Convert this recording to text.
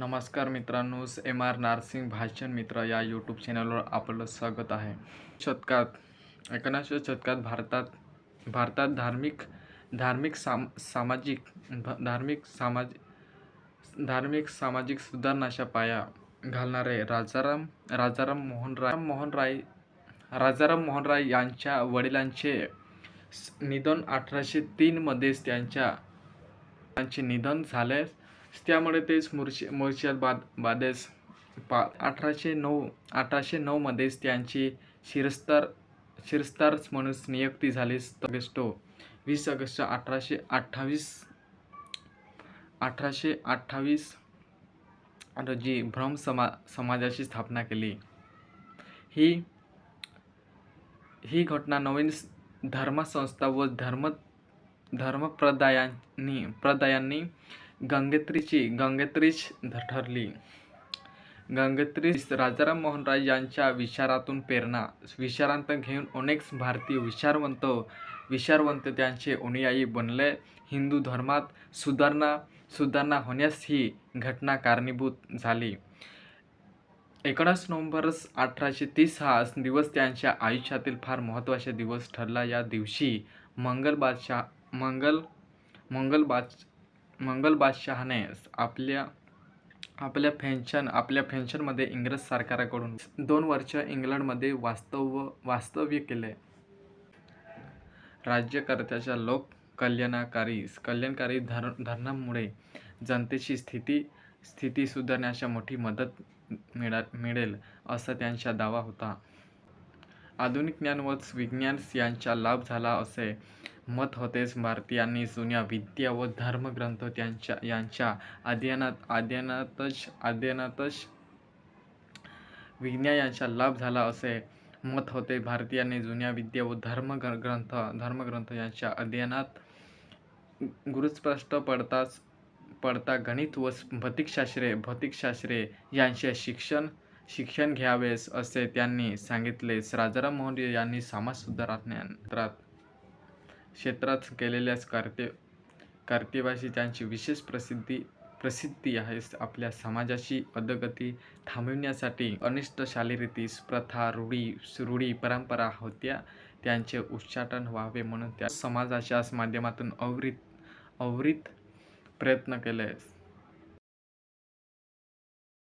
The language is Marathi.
नमस्कार मित्रांनो एम आर नार्सिंग भाषण मित्र या यूट्यूब चॅनलवर आपलं स्वागत आहे. शतकात एकोणीसव्या शतकात भारतात भारतात धार्मिक धार्मिक साम सामाजिक ध धार्मिक सामाज धार्मिक सामाजिक सुधारणाच्या पाया घालणारे राजाराम राजाराम मोहन राय मोहन राय राजाराम मोहन राय यांच्या वडिलांचे निधन अठराशे तीनमध्येच त्यांच्या त्यांचे निधन झाले. त्यामुळे तेच मुर्शि मुर्शिदाबाद बादेस पा अठराशे नऊ अठराशे नऊमध्येच त्यांची शिरस्तार शिरस्तार म्हणून नियुक्ती झाली. ऑगस्टो वीस ऑगस्ट अठराशे अठ्ठावीस अठराशे अठ्ठावीस रोजी ब्रह्म समा समाजाची स्थापना केली. ही ही घटना नवीन धर्मसंस्था व धर्म धर्मप्रदायांनी प्रदायांनी गंगेत्रीची गंगेत्रीच ठरली गंगेत्री राजाराम मोहन राय यांच्या विचारातून प्रेरणा विचारांत घेऊन अनेक भारतीय विचारवंत विचारवंत त्यांचे अनुयायी बनले. हिंदू धर्मात सुधारणा सुधारणा होण्यास ही घटना कारणीभूत झाली. एकोणीस नोव्हेंबर अठराशे तीस हा दिवस त्यांच्या आयुष्यातील फार महत्त्वाचा दिवस ठरला. या दिवशी मंगल बादशाह मंगल मंगल बाद मंगल बादशहाने आपल्या आपल्या पेन्शन आपल्या पेन्शनमध्ये इंग्रज सरकाराकडून दोन वर्ष इंग्लंडमध्ये वास्तव वास्तव्य केले. राज्यकर्त्याच्या लोक कल्याणकारी कल्याणकारी धर धरणामुळे जनतेची स्थिती स्थिती सुधारण्याच्या मोठी मदत मिळा मिळेल असा त्यांचा दावा होता. आधुनिक ज्ञान व विज्ञान यांचा लाभ झाला असे मत होतेच भारतीयांनी जुन्या विद्या व धर्मग्रंथ त्यांच्या यांच्या अध्ययनात अध्ययनातच अध्ययनातच विज्ञान यांचा लाभ झाला असे मत होते. भारतीयांनी जुन्या विद्या व धर्म ग्रंथ धर्मग्रंथ यांच्या अध्ययनात गुरुस्पष्ट पडताच पडता गणित व भौतिकशास्त्रे भौतिकशास्त्रे यांचे शिक्षण शिक्षण घ्यावेस असे त्यांनी सांगितले. राजाराम मोहन यांनी समाज सुधारण्यात क्षेत्रात केलेल्याच कार्ते कार्तेवाशी त्यांची विशेष प्रसिद्धी प्रसिद्धी आहे आपल्या समाजाची अधगती थांबविण्यासाठी. अनिष्ट शालीरीती प्रथा रूढी रूढी परंपरा होत्या. त्यांचे उच्चाटन व्हावे म्हणून त्या समाजाच्या माध्यमातून अवृत अवृत प्रयत्न केले.